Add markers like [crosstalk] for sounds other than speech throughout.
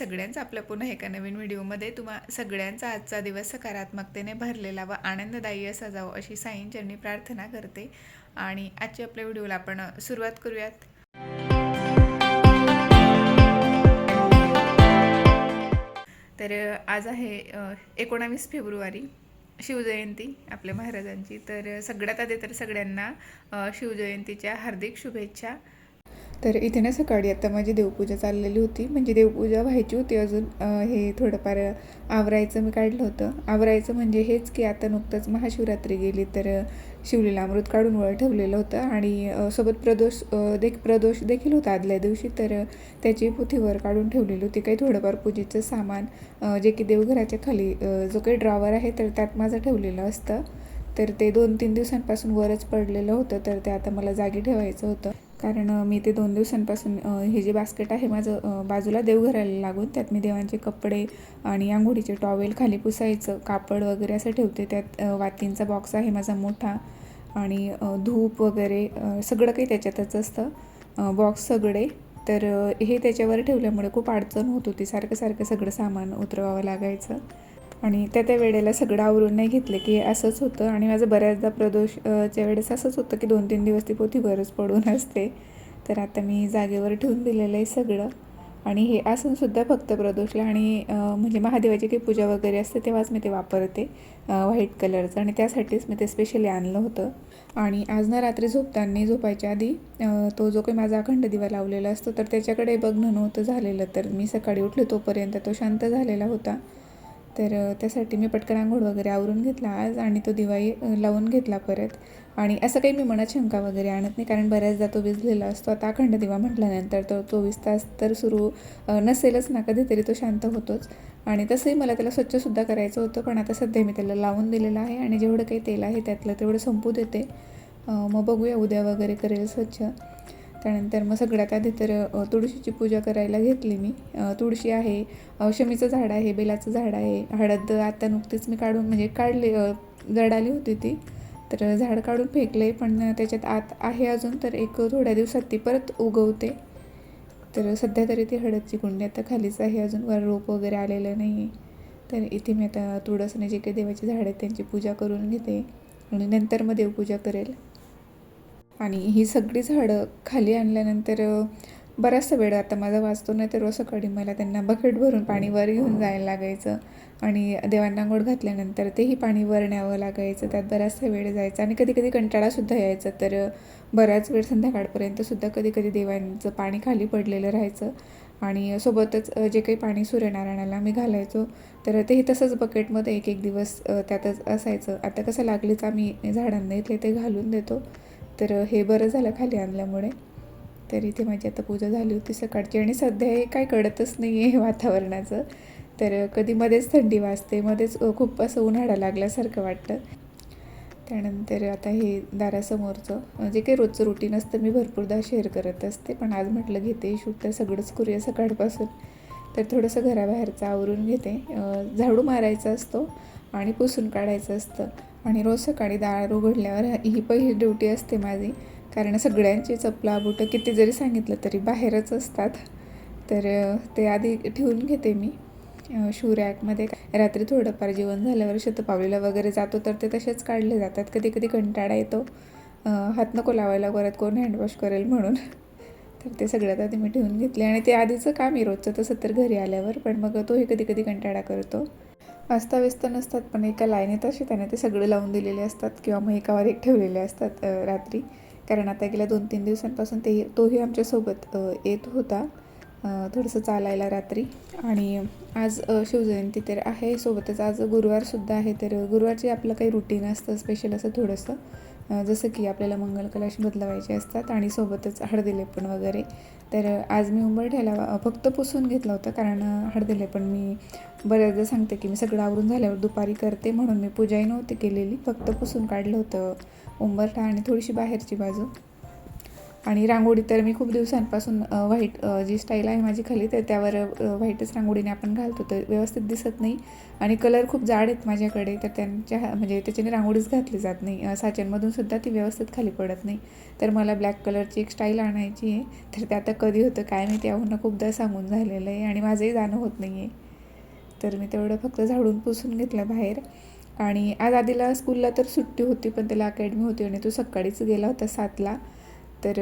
सगळ्यांचं आपल्या पुन्हा एका नवीन व्हिडिओमध्ये तुम्हा सगळ्यांचा आजचा दिवस सकारात्मकतेने भरलेला व आनंददायी असा जावं अशी साईंचरणी प्रार्थना करते. आणि आजच्या आपल्या व्हिडिओला आपण सुरुवात करूयात. तर आज आहे एकोणावीस फेब्रुवारी शिवजयंती आपल्या महाराजांची. तर सगळ्यात आधी तर सगळ्यांना शिवजयंतीच्या हार्दिक शुभेच्छा. तर इथे ना सकाळी आता माझी देवपूजा चाललेली होती. म्हणजे देवपूजा व्हायची होती अजून. हे थोडंफार आवरायचं मी काढलं होतं. आवरायचं म्हणजे हेच की आता नुकतंच महाशिवरात्री गेली तर शिवलीला अमृत काढून वर ठेवलेलं होतं. आणि सोबत प्रदोष देख प्रदोष देखील होता आदल्या दिवशी. तर त्याची पुथीवर काढून ठेवलेली होती. काही थोडंफार पूजेचं सामान जे की देवघराच्या खाली जो काही ड्रॉवर आहे तर त्यात माझं ठेवलेलं असतं. तर ते दोन तीन दिवसांपासून वरच पडलेलं होतं तर ते आता मला जागी ठेवायचं होतं. कारण मी ते दोन दिवसांपासून हे जे बास्केट आहे माझं बाजूला देवघराला लागून त्यात मी देवांचे कपडे आणि आंघोळीचे टॉवेल खाली पुसायचं कापड वगैरे असं ठेवते. त्यात वातींचा बॉक्स आहे माझा मोठा आणि धूप वगैरे सगळं काही त्याच्यातच असतं. बॉक्स सगळे. तर हे त्याच्यावर ठेवल्यामुळे खूप अडचण होत होती. सारखं सारखं सगळं सामान उतरवावं लागायचं. आणि त्या त्या वेळेला सगळं आवरून नाही घेतलं की असंच होतं. आणि माझं बऱ्याचदा प्रदोष च्या वेळेस असंच होतं की दोन तीन दिवस ती पोथी बरंच पडून असते. तर आता मी जागेवर ठेवून दिलेलं आहे सगळं. आणि हे आसनसुद्धा फक्त प्रदोषला आणि म्हणजे महादेवाची काही पूजा वगैरे असते तेव्हाच मी ते वापरते व्हाईट कलरचं. आणि त्यासाठीच मी ते स्पेशली आणलं होतं. आणि आज ना रात्री झोपताना झोपायच्या आधी तो जो काही माझा अखंड दिवा लावलेला असतो तर त्याच्याकडे बघणं नव्हतं झालेलं. तर मी सकाळी उठले तोपर्यंत तो शांत झालेला होता. तर त्यासाठी मी पटकन आंघोळ वगैरे आवरून घेतला आज आणि तो दिवाळी लावून घेतला परत. आणि असं काही मी मनात शंका वगैरे आणत नाही कारण बऱ्याचदा तो विजलेला असतो. आता अखंड दिवा म्हटल्यानंतर तो चोवीस तास तर सुरू नसेलच ना कधीतरी तो शांत होतोच. आणि तसंही मला त्याला स्वच्छसुद्धा करायचं होतं पण आता सध्या मी त्याला लावून दिलेलं आहे आणि जेवढं काही तेल आहे त्यातलं तेवढं संपू देते. मग बघूया उद्या वगैरे करेल स्वच्छ. त्यानंतर मग सगळ्यात आधी तर तुळशीची पूजा करायला घेतली मी. तुळशी आहे शमीचं झाड आहे बेलाचं झाड आहे हळद आता नुकतीच मी काढून म्हणजे काढली जडाली होती ती. तर झाड काढून फेकले पण त्याच्यात आत आहे अजून तर एक थोड्या दिवसात ती परत उगवते. तर सध्या तरी ती हळदची कुंडी आता खालीच आहे अजून वर रोप वगैरे आलेलं नाही. आहे तर इथे मी आता तुळसने जे काही देवाची झाडं आहेत त्यांची पूजा करून घेते. आणि नंतर मग देवपूजा करेल. आणि ही सगळी झाडं खाली आणल्यानंतर बराचसा वेळ आता माझा वाचतो नाही तर रोज सकाळी मला त्यांना बकेट भरून पाणी वर घेऊन जायला लागायचं. आणि देवांना गोड घातल्यानंतर तेही पाणी वर न्यावं लागायचं त्यात बराचसा वेळ जायचा. आणि कधी कधी कंटाळासुद्धा यायचा तर बराच वेळ संध्याकाळपर्यंतसुद्धा कधी कधी देवांचं पाणी खाली पडलेलं राहायचं. आणि सोबतच जे काही पाणी सूर्यनारायणाला मी घालायचो तर तेही तसंच बकेटमध्ये एक एक दिवस त्यातच असायचं. आता कसं लागलीच आम्ही झाडांना इथले ते घालून देतो. तर हे बरं झालं खाली आणल्यामुळे. तर इथे माझी आता पूजा झाली होती सकाळची आणि सध्या हे काय कळतच नाही आहे वातावरणाचं. तर कधी मध्येच थंडी वाजते मध्येच खूप असं उन्हाळा लागल्यासारखं वाटतं. त्यानंतर आता हे दारासमोरचं जे काही रोजचं रुटीन असतं मी भरपूरदा शेअर करत असते. पण आज म्हटलं घेते शूट तर सगळंच करूया सकाळपासून. तर थोडंसं घराबाहेरचं आवरून घेते. झाडू मारायचा असतो आणि पुसून काढायचं असतं. आणि रोज सकाळी दार उघडल्यावर ही पहिली ड्युटी असते माझी. कारण सगळ्यांची चपला बुटं किती जरी सांगितलं तरी बाहेरच असतात. तर ते आधी ठेवून घेते मी. शू रॅकमध्ये रात्री थोडंफार जेवण झाल्यावर शतपावलीला वगैरे जातो तर ते तसेच काढले जातात. कधी कधी कंटाळा येतो. हात नको लावायला परत कोण हँडवॉश करेल म्हणून. तर ते सगळ्यात आधी मी ठेवून घेतले. आणि ते आधीचं काम आहे रोजचं तसं तर घरी आल्यावर. पण मग तोही कधी कधी कंटाळा करतो. अस्ताव्यस्त नसतात पण एका लाईनीत असे त्याने ते सगळे लावून दिलेले असतात किंवा मग एकावर एक ठेवलेले असतात रात्री. कारण आता गेल्या दोन तीन दिवसांपासून ते तोही आमच्यासोबत येत होता थोडंसं चालायला रात्री. आणि आज शिवजयंती तर आहे सोबतच आज गुरुवारसुद्धा आहे तर गुरुवारचे आपलं काही रुटीन असतं स्पेशल असं थोडंसं. जसं की आपल्याला मंगल कलश बदलवायचे असतात आणि सोबतच हळदीलेपण वगैरे. तर आज मी उंबरठ्याला फक्त पुसून घेतलं होता कारण हळदीलेपण मी बऱ्याचदा सांगते की मी सगळं आवरून झाल्यावर दुपारी करते म्हणून मी पूजाही नव्हती केलेली. फक्त पुसून काढलं होतं उंबरठा आणि थोडीशी बाहेरची बाजू. आणि रांगोळी तर मी खूप दिवसांपासून व्हाईट जी स्टाईल आहे माझी खाली तर त्यावर व्हाईटच रांगोळीने आपण घालतो. तर व्यवस्थित दिसत नाही. आणि कलर खूप जाड आहेत माझ्याकडे तर त्यांच्या म्हणजे त्याच्याने रांगोळीच घातली जात नाही. साच्यांमधून सुद्धा ती व्यवस्थित खाली पडत नाही. तर मला ब्लॅक कलरची एक स्टाईल आणायची आहे. तर ते आता कधी होतं काय नाही त्याहून खूपदा सांगून झालेलं आहे. आणि माझंही जाणं होत नाही आहे तर मी तेवढं फक्त झाडून पुसून घेतलं बाहेर. आणि आज आधीला स्कूलला तर सुट्टी होती पण त्याला अकॅडमी होती आणि तो सकाळीच गेला होता सातला. तर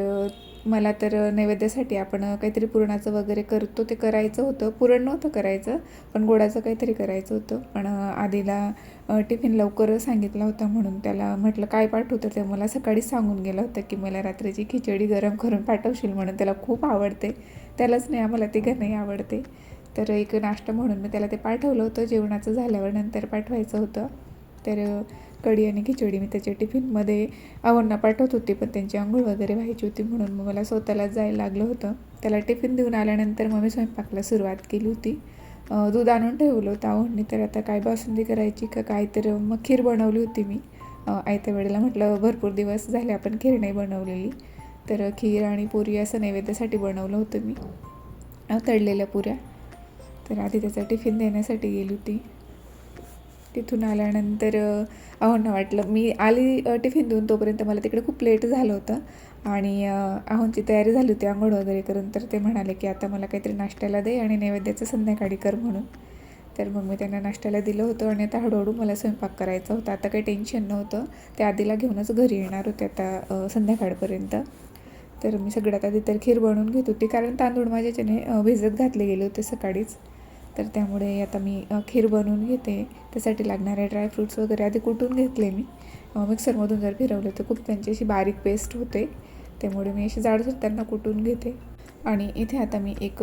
मला तर नैवेद्यासाठी आपण काहीतरी पुरणाचं वगैरे करतो ते करायचं होतं. पुरण नव्हतं करायचं पण गोडाचं काहीतरी करायचं होतं. पण आधीला टिफिन लवकर सांगितला होता म्हणून त्याला म्हटलं काय पाठवतं? ते मला सकाळीच सांगून गेलं होतं की मला रात्रीची खिचडी गरम करून पाठवशील म्हणून त्याला खूप आवडते. त्यालाच नाही आम्हाला तिघांनाही आवडते. तर एक नाश्ता म्हणून मी त्याला ते पाठवलं होतं. जेवणाचं झाल्यावर नंतर पाठवायचं होतं. तर कढी आणि खिचडी मी त्याच्या टिफिनमध्ये आव्हांना पाठवत होते पण त्यांची आंघोळ वगैरे व्हायची होती म्हणून मग मला स्वतःलाच जायला लागलं होतं. त्याला टिफिन देऊन आल्यानंतर मग मी स्वयंपाकला सुरुवात केली होती. दूध आणून ठेवलं होतं आव्हांनी. तर आता काय बासुंदी करायची का काय तर मग खीर बनवली होती मी. आयत्या वेळेला म्हटलं भरपूर दिवस झाले आपण खीर नाही बनवलेली. तर खीर आणि पुरी असं नैवेद्यासाठी बनवलं होतं मी. तळलेल्या पुऱ्या. तर आधी त्याचा टिफिन देण्यासाठी गेली होती. तिथून आल्यानंतर अ, अहोंना वाटलं मी आली टिफिन देऊन तोपर्यंत मला तिकडे खूप लेट झालं होतं. आणि अ, अहोंची तयारी झाली होती आंघोळ वगैरे करून. तर ते म्हणाले की आता मला काहीतरी नाश्त्याला दे आणि नैवेद्याचं संध्याकाळी कर म्हणून. तर मग मी त्यांना नाश्त्याला दिलं होतं आणि आता हळूहळू मला स्वयंपाक करायचा होता. आता काही टेन्शन नव्हतं. ते आधीला घेऊनच घरी येणार होते आता संध्याकाळपर्यंत. तर मी सगळ्यात आधी तर खीर बनवून घेत होती. कारण तांदूळ माझ्याच्याने भिजत घातले गेले होते सकाळीच. तर त्यामुळे आता मी खीर बनवून घेते. त्यासाठी लागणारे ड्रायफ्रूट्स वगैरे आधी कुटून घेतले मी. मिक्सरमधून जर फिरवले तर खूप त्यांची अशी बारीक पेस्ट होते. त्यामुळे मी अशी जाडसर त्यांना कुटून घेते. आणि इथे आता मी एक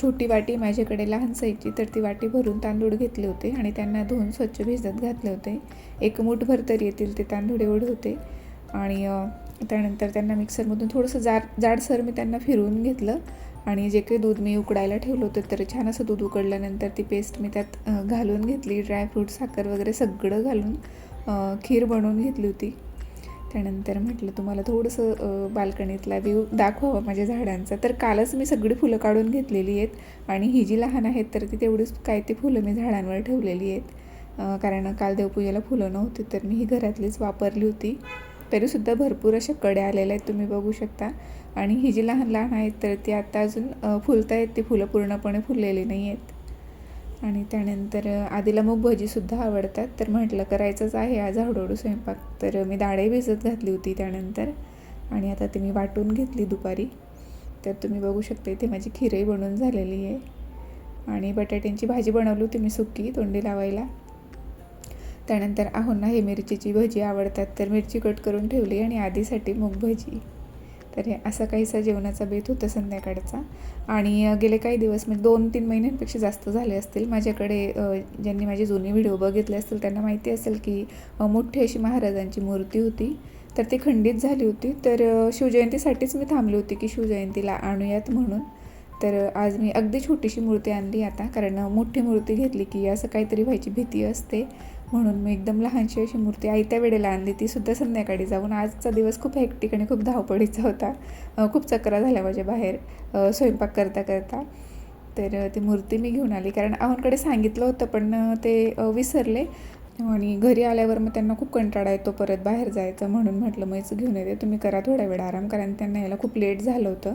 छोटी वाटी माझ्याकडे लहान साईजची तर ती वाटी भरून तांदूळ घेतले होते आणि त्यांना धुवून स्वच्छ भिजत घातले होते. एक मुठभर तरी येतील ते तांदूळ एवढे होते. आणि त्यानंतर त्यांना मिक्सरमधून थोडंसं जाड जाडसर मी त्यांना फिरवून घेतलं. आणि जे काही दूध मी उकडायला ठेवलं होतं तर छान असं दूध उकडल्यानंतर ती पेस्ट मी त्यात घालून घेतली. ड्रायफ्रूट साखर वगैरे सगळं घालून खीर बनवून घेतली होती. त्यानंतर म्हटलं तुम्हाला थोडंसं बाल्कनीतला व्ह्यू दाखवावं माझ्या झाडांचा. तर कालच मी सगळी फुलं काढून घेतलेली आहेत आणि ही जी लहान आहेत तर ती तेवढीच काय ती फुलं मी झाडांवर ठेवलेली आहेत. कारण काल देवपूजेला फुलं नव्हती तर मी ही घरातलीच वापरली होती. तरीसुद्धा भरपूर अशा कड्या आलेल्या आहेत तुम्ही बघू शकता. आणि ही जी लहान लहान आहेत तर ती आता अजून फुलत फुलता आहेत ती फुलं पूर्णपणे फुललेली नाही आहेत आणि त्यानंतर आधीला मग भजीसुद्धा आवडतात तर म्हटलं करायचंच आहे. आज हळूहळू स्वयंपाक. तर मी डाळही भिजत घातली होती त्यानंतर. आणि आता ती मी वाटून घेतली दुपारी. तर तुम्ही बघू शकता इथे माझी खीरही बनवून झालेली आहे. आणि बटाट्यांची भाजी बनवली होती मी सुकी तोंडी लावायला. त्यानंतर आहोंना हे मिरचीची भजी आवडतात. तर मिरची कट करून ठेवली आणि आधीसाठी मूग भजी. तर हे असा काहीसा जेवणाचा बेत होता संध्याकाळचा. आणि गेले काही दिवस म्हणजे दोन तीन महिन्यांपेक्षा जास्त झाले असतील. माझ्याकडे ज्यांनी माझे जुने व्हिडिओ बघितले असतील त्यांना माहिती असेल की मोठी अशी महाराजांची मूर्ती होती. तर ती खंडित झाली होती. तर शिवजयंतीसाठीच मी थांबली होती की शिवजयंतीला आणूयात म्हणून. तर आज मी अगदी छोटीशी मूर्ती आणली आता. कारण मोठी मूर्ती घेतली की असं काहीतरी व्हायची भीती असते. म्हणून मी एकदम लहानशी अशी मूर्ती आयत्या वेळेला आणली. ती सुद्धा संध्याकाळी जाऊन. आजचा दिवस खूप हेक्टिक आणि खूप धावपळीचा होता. खूप चक्रा झाल्या माझ्या बाहेर स्वयंपाक करता करता. तर ती मूर्ती मी घेऊन आली. कारण आव्हांकडे सांगितलं होतं पण ते विसरले. आणि घरी आल्यावर मग त्यांना खूप कंटाळा येतो परत बाहेर जायचं म्हणून म्हटलं मग घेऊन येते. तुम्ही करा थोडा वेळ आराम. कारण त्यांना यायला खूप लेट झालं होतं.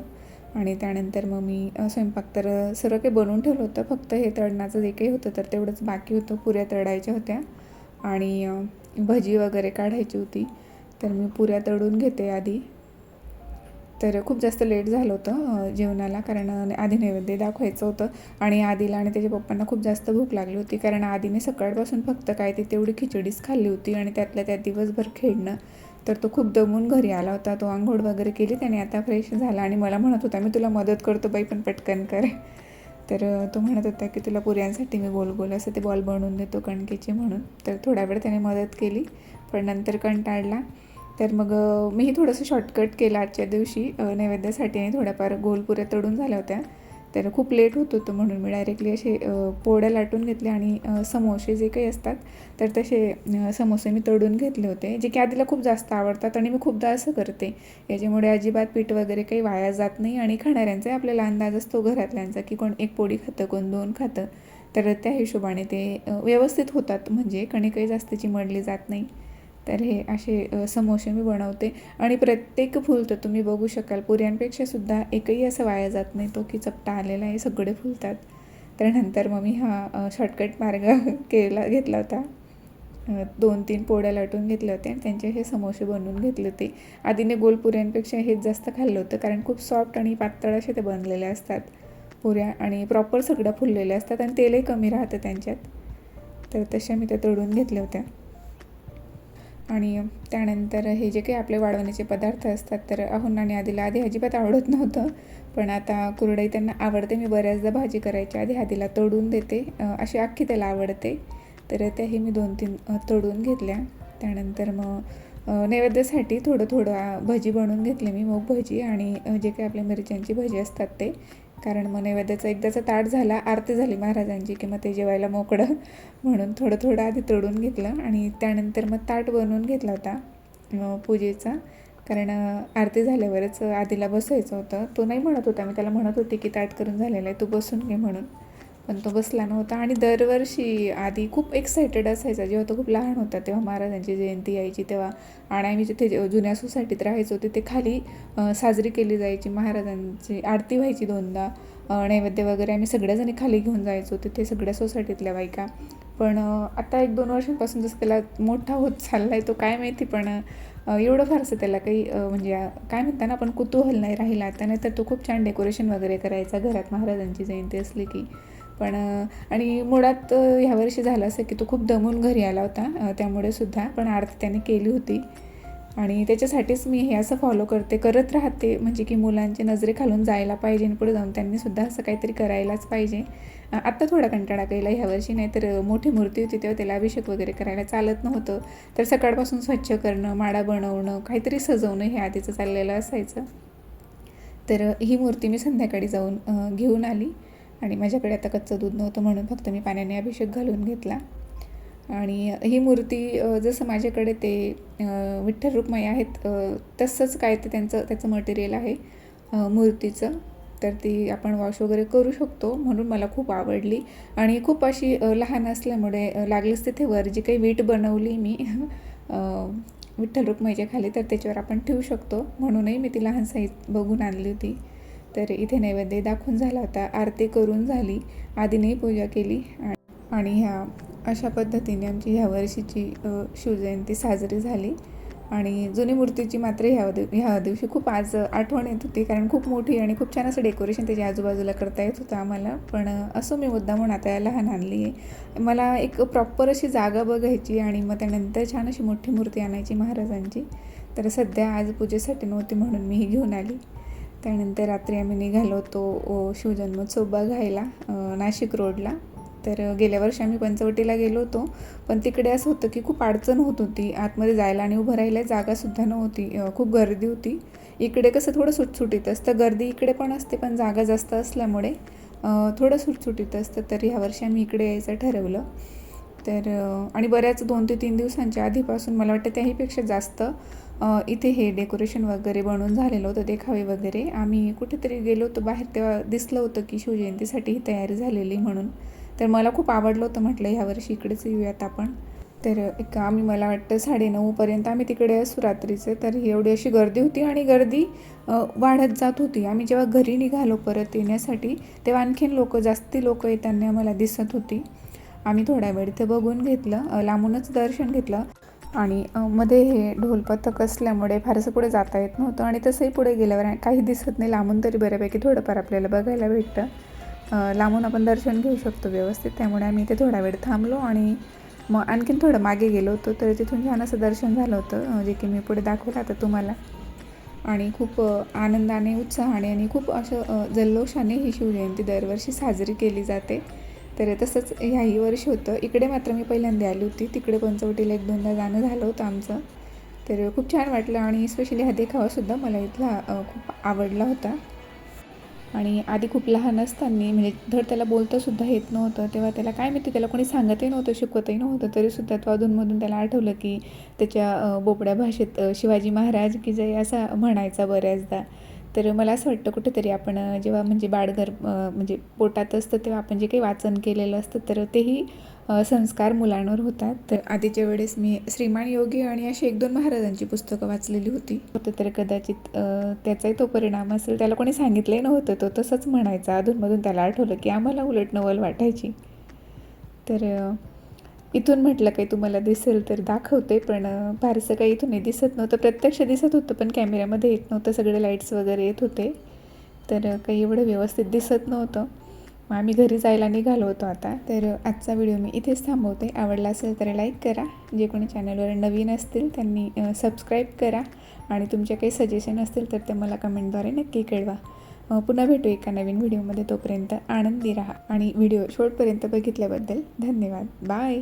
आणि त्यानंतर मग मी स्वयंपाक तर सर्व काही बनवून ठेवलं होतं. फक्त हे तळणाचं जे काही होतं तर तेवढंच बाकी होतं. पुऱ्या तळायच्या होत्या. आणि भजी वगैरे काढायची होती. तर मी पुऱ्या तळून घेते आधी. तर खूप जास्त लेट झालं होतं जेवणाला कारण आधी नैवेद्य दाखवायचं होतं आणि आधीला आणि त्याच्या पप्पांना खूप जास्त भूक लागली होती. कारण आधीने सकाळपासून फक्त काय ती तेवढी खिचडीच खाल्ली होती आणि त्यातल्या त्यात दिवसभर खेळणं. तर तो खूप दमून घरी आला होता. तो आंघोळ वगैरे केली त्याने आता फ्रेश झाला आणि मला म्हणत होता मी तुला मदत करतो बाई पण पटकन कर. तर तो म्हणत होता की तुला पुऱ्यांसाठी मी गोल गोल असं ते बॉल बनवून देतो कणकेचे म्हणून. तर थोडा वेळ त्याने मदत केली पण नंतर कंटाळला. तर मग मीही थोडंसं शॉर्टकट केलं आजच्या दिवशी नैवेद्यासाठी आणि थोड्याफार गोलपुऱ्या तळून झाल्या होत्या. तर खूप लेट होत होतं म्हणून मी डायरेक्टली असे पोळ्या लाटून घेतल्या आणि समोसे जे काही असतात तर तसे समोसे मी तळून घेतले होते जे की आधीला खूप जास्त आवडतात आणि मी खूपदा असं करते. याच्यामुळे अजिबात पीठ वगैरे काही वाया जात नाही आणि खाणाऱ्यांचाही आपल्याला अंदाज असतो घरातल्यांचा की कोण एक पोळी खातं कोण दोन खातं. तर त्या हिशोबाने ते व्यवस्थित होतात म्हणजे कणिकही जास्तीची मडली जात नाही. तर हे असे समोसे मी बनवते. आणि प्रत्येक फुलतं तुम्ही बघू शकाल पुऱ्यांपेक्षा सुद्धा एकही असं वाया जात नाही तो की चपटा आलेला आहे सगळे फुलतात. तर नंतर मग मी हा शॉर्टकट मार्ग [laughs] केला घेतला होता. दोन तीन पोळ्या लाटून घेतल्या होत्या आणि त्यांचे हे समोसे बनवून घेतले होते. आधीने गोल पुऱ्यांपेक्षा हेच जास्त खाल्लं होतं कारण खूप सॉफ्ट आणि पातळ असे ते बनलेले असतात. पुऱ्या आणि प्रॉपर सगळ्या फुललेल्या असतात आणि तेलही कमी राहतं त्यांच्यात. तर तशा मी त्या तळून घेतल्या होत्या. आणि त्यानंतर हे जे काही आपले वाढवण्याचे पदार्थ असतात तर अहोंनाने आधीला आधी अजिबात आवडत नव्हतं. पण आता कुरडई त्यांना आवडते मी बऱ्याचदा भाजी करायच्या आधी आधीला तोडून देते अशी अख्खी त्याला आवडते. तर त्याही मी दोन तीन तोडून घेतल्या. त्यानंतर मग नैवेद्यासाठी थोडं थोडं भजी बनवून घेतली मी मूग भजी आणि जे काही आपल्या मिरच्यांची भजी असतात ते कारण मग नैवेद्याचा एकदाचा ताट झाला आरती झाली महाराजांची की मग ते जेवायला मोकळं. म्हणून थोडं थोडं आधी तोडून घेतलं आणि त्यानंतर मग ताट बनवून घेतला होता पूजेचा. कारण आरती झाल्यावरच आधीला बसायचं होतं. तो नाही म्हणत होता मी त्याला म्हणत होते की ताट करून झालेलं आहे तू बसून घे म्हणून. पण तो बसला नव्हता. आणि दरवर्षी आधी खूप एक्सायटेड असायचा. जेव्हा तो खूप लहान होता तेव्हा महाराजांची जयंती यायची तेव्हा आणि आम्ही जिथे जुन्या सोसायटीत राहायचो तिथे खाली साजरी केली जायची. महाराजांची आरती व्हायची दोनदा. नैवेद्य वगैरे आम्ही सगळ्याजणी खाली घेऊन जायचो तिथे सगळ्या सोसायटीतल्या बायका. पण आता एक दोन वर्षांपासून जसं त्याला मोठा होत चालला आहे तो काय माहिती पण एवढं फारसं त्याला काही म्हणजे काय म्हणता ना आपण कुतूहल नाही राहिला. आता नाही तर तो खूप छान डेकोरेशन वगैरे करायचा घरात महाराजांची जयंती असली की. पण आणि मुळात ह्यावर्षी झालं असं की तो खूप दमून घरी आला होता त्यामुळे सुद्धा पण आरती त्याने केली होती. आणि त्याच्यासाठीच मी हे असं फॉलो करते करत राहते म्हणजे की मुलांचे नजरे खालून जायला पाहिजे आणि पुढे जाऊन त्यांनी सुद्धा असं काहीतरी करायलाच पाहिजे. आत्ता थोडा कंटाळा केला ह्यावर्षी नाही तर मोठी मूर्ती होती तेव्हा त्याला अभिषेक वगैरे करायला चालत नव्हतं. तर सकाळपासून स्वच्छ करणं माडा बनवणं काहीतरी सजवणं हे आधीचं चाललेलं असायचं. तर ही मूर्ती मी संध्याकाळी जाऊन घेऊन आली. आणि माझ्याकडे आता कच्चं दूध नव्हतं म्हणून फक्त मी पाण्याने अभिषेक घालून घेतला. आणि ही मूर्ती जसं माझ्याकडे ते विठ्ठल रुक्माई आहेत तसंच काय ते त्यांचं त्याचं मटेरियल आहे मूर्तीचं. तर ती आपण वॉश वगैरे करू शकतो म्हणून मला खूप आवडली. आणि खूप अशी लहान असल्यामुळे लागलीच तिथे वर. जी काही वीट बनवली मी विठ्ठल रुक्माईच्या खाली तर त्याच्यावर आपण ठेवू शकतो. म्हणूनही मी ती लहान साईज बघून आणली होती. तर इथे नैवेद्य दाखवून झाला होता. आरती करून झाली. आधीनेही पूजा केली. आणि ह्या अशा पद्धतीने आमची ह्या वर्षीची शिवजयंती साजरी झाली. आणि जुनी मूर्तीची मात्र ह्या दिव ह्या दिवशी खूप आज आठवण येत होती. कारण खूप मोठी आणि खूप छान असं डेकोरेशन त्याच्या आजूबाजूला करता येत होतं आम्हाला. पण असं मी मुद्दा म्हणून आता या लहान आणली आहे. मला एक प्रॉपर अशी जागा बघायची आणि मग त्यानंतर छान अशी मोठी मूर्ती आणायची महाराजांची. तर सध्या आज पूजेसाठी नव्हती म्हणून मी ही घेऊन आली. त्यानंतर रात्री आम्ही निघालो होतो शिवजन्मोत्सव बघायला नाशिक रोडला. तर गेल्या वर्षी आम्ही पंचवटीला गेलो होतो पण तिकडे असं होतं की खूप अडचण होत होती. आतमध्ये जायला आणि उभं राहायला जागासुद्धा नव्हती खूप गर्दी होती. इकडे कसं थोडं सुटसुटीत असतं गर्दी इकडे पण असते पण जागा जास्त असल्यामुळे थोडं सुटसुटीत असतं. तर ह्या वर्षी आम्ही इकडे यायचं ठरवलं. तर आणि बऱ्याच दोन ते तीन दिवसांच्या आधीपासून मला वाटतं त्याहीपेक्षा जास्त इथे हे डेकोरेशन वगैरे बनवून झालेलं होतं देखावे वगैरे. आम्ही कुठेतरी गेलो होतो बाहेर तेव्हा दिसलं होतं की शिवजयंतीसाठी ही तयारी झालेली म्हणून. तर मला खूप आवडलं होतं म्हटलं ह्यावर्षी इकडेच येऊयात आपण. तर एक आम्ही मला वाटतं साडेनऊपर्यंत आम्ही तिकडे असू रात्रीचे. तर ही एवढी अशी गर्दी होती आणि गर्दी वाढत जात होती. आम्ही जेव्हा घरी निघालो परत येण्यासाठी तेव्हा आणखीन लोक जास्ती लोक येताना आम्हाला दिसत होती. आम्ही थोडा वेळ इथे बघून घेतलं लांबूनच दर्शन घेतलं. आणि मध्ये हे ढोल पथक असल्यामुळे फारसं पुढे जाता येत नव्हतं आणि तसंही पुढे गेल्यावर काही दिसत नाही. लांबून तरी बऱ्यापैकी थोडंफार आपल्याला बघायला भेटतं. लांबून आपण दर्शन घेऊ शकतो व्यवस्थित. त्यामुळे आम्ही इथे थोडा वेळ थांबलो आणि मग आणखीन थोडं मागे गेलो होतो. तर तिथून छान असं दर्शन झालं होतं जे की मी पुढे दाखवलं आता तुम्हाला. आणि खूप आनंदाने उत्साहाने आणि खूप असं जल्लोषाने ही शिवजयंती दरवर्षी साजरी केली जाते. तर तसंच ह्याही वर्षी होतं. इकडे मात्र मी पहिल्यांदा आली होती. तिकडे पंचवटीला एक दोनदा जाणं झालं होतं आमचं. तर खूप छान वाटलं आणि स्पेशली हा देखावासुद्धा मला इथला खूप आवडला होता. आणि आधी खूप लहान असताना म्हणजे धड त्याला बोलतासुद्धा येत नव्हतं तेव्हा त्याला काय माहिती त्याला कोणी सांगतही नव्हतं शिकवतही नव्हतं. तरीसुद्धा तो अधूनमधून त्याला आठवलं की त्याच्या बोबड्या भाषेत शिवाजी महाराज की जय असा म्हणायचा बऱ्याचदा. तर मला असं वाटतं कुठेतरी आपण जेव्हा म्हणजे बाळगर म्हणजे पोटात असतं तेव्हा आपण जे काही वाचन केलेलं असतं तर तेही संस्कार मुलांवर होतात. तर आधीच्या वेळेस मी श्रीमान योगी आणि अशी एक दोन महाराजांची पुस्तकं वाचलेली होती. होतं तर कदाचित त्याचाही तो परिणाम असेल. त्याला कोणी सांगितलंही नव्हतं तो तसंच म्हणायचा. अधूनमधून त्याला आठवलं की आम्हाला उलट नवल वाटायची. तर इथून म्हटलं काही तुम्हाला दिसेल तर दाखवते पण फारसं काही इथून दिसत नव्हतं. प्रत्यक्ष दिसत होतं पण कॅमेऱ्यामध्ये येत नव्हतं. सगळे लाईट्स वगैरे येत होते. तर काही एवढं व्यवस्थित दिसत नव्हतं. मग आम्ही घरी जायला निघालो होतो आता. तर आजचा व्हिडिओ मी इथेच थांबवते. आवडला असेल तर लाईक करा. जे कोणी चॅनलवर नवीन असतील त्यांनी सबस्क्राईब करा. आणि तुमचे काही सजेशन असतील तर ते मला कमेंटद्वारे नक्की कळवा. पुन्हा भेटू एका नवीन व्हिडिओमध्ये. तोपर्यंत आनंदी राहा. आणि व्हिडिओ शेवटपर्यंत बघितल्याबद्दल धन्यवाद. बाय